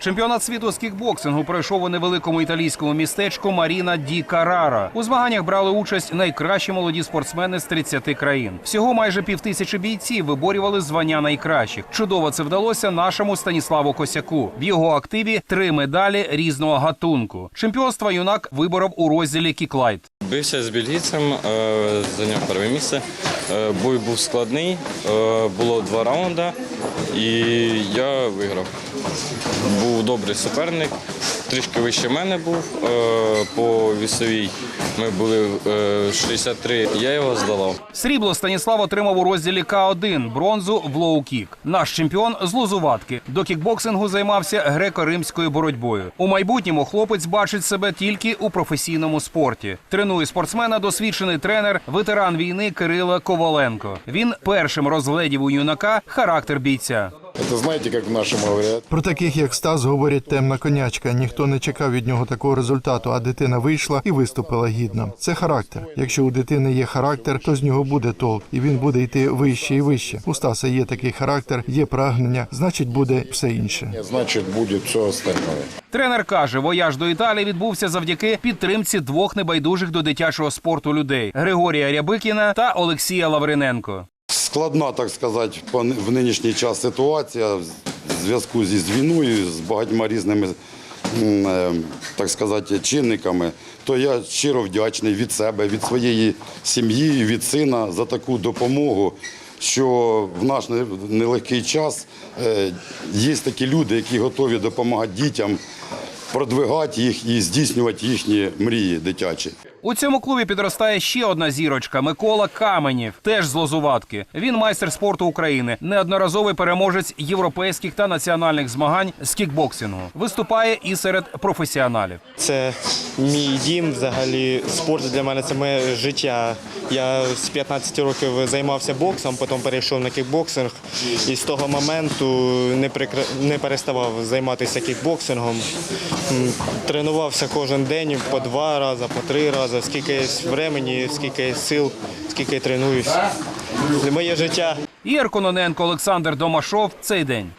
Чемпіонат світу з кікбоксингу пройшов у невеликому італійському містечку Маріна Ді Карара. У змаганнях брали участь найкращі молоді спортсмени з 30 країн. Всього майже півтисячі бійців виборювали звання найкращих. Чудово це вдалося нашому Станіславу Косяку. В його активі три медалі різного гатунку. Чемпіонства юнак виборов у розділі кіклайт. Бився з бельгійцем, е, зайняв перше місце. Е, Бой був складний, е, було два раунди, і я виграв. Був добрий суперник, трішки вище мене був е, по вісовій. Ми були е, 63, я його здолав. Срібло Станіслав отримав у розділі К1, бронзу в лоу-кік. Наш чемпіон з лузуватки. До кікбоксингу займався греко-римською боротьбою. У майбутньому хлопець бачить себе тільки у професійному спорті. Тренує спортсмена досвідчений тренер, ветеран війни Кирила Коваленко. Він першим розгледів у юнака характер бійця. Это знаете, как в нашем говорят, Про таких як Стас говорять темна конячка. Ніхто не чекав від нього такого результату, а дитина вийшла і виступила гідно. Це характер. Якщо у дитини є характер, то з нього буде толк, і він буде йти вище і вище. У Стаса є такий характер, є прагнення, значить буде все інше. значит будет все остальное. Тренер каже, вояж до Італії відбувся завдяки підтримці двох небайдужих до дитячого спорту людей Григорія Рябикіна та Олексія Лавриненко. Складна, так сказати, в нинішній час ситуація в зв'язку зі війною, з багатьма різними, е, так сказати, чинниками. То я щиро вдячний від себе, від своєї сім'ї, від сина за таку допомогу. Що в наш нелегкий час е, є такі люди, які готові допомагати дітям, продвигати їх і здійснювати їхні мрії дитячі. У цьому клубі підростає ще одна зірочка Микола Каменєв, теж з Лозуватки. Він майстер спорту України, неодноразовий переможець європейських та національних змагань з кікбоксингу. Виступає і серед професіоналів. Це мій дім. Взагалі, спорт для мене це моє життя. Я з 15 років займався боксом, потім перейшов на кікбоксинг. І з того моменту не, прикр... не переставав займатися кікбоксингом. Тренувався кожен день по два рази, по три рази, скільки є времени, скільки сил, скільки тренуюсь. Це моє життя. Ігор Кононенко, Олександр Домашов. Цей день.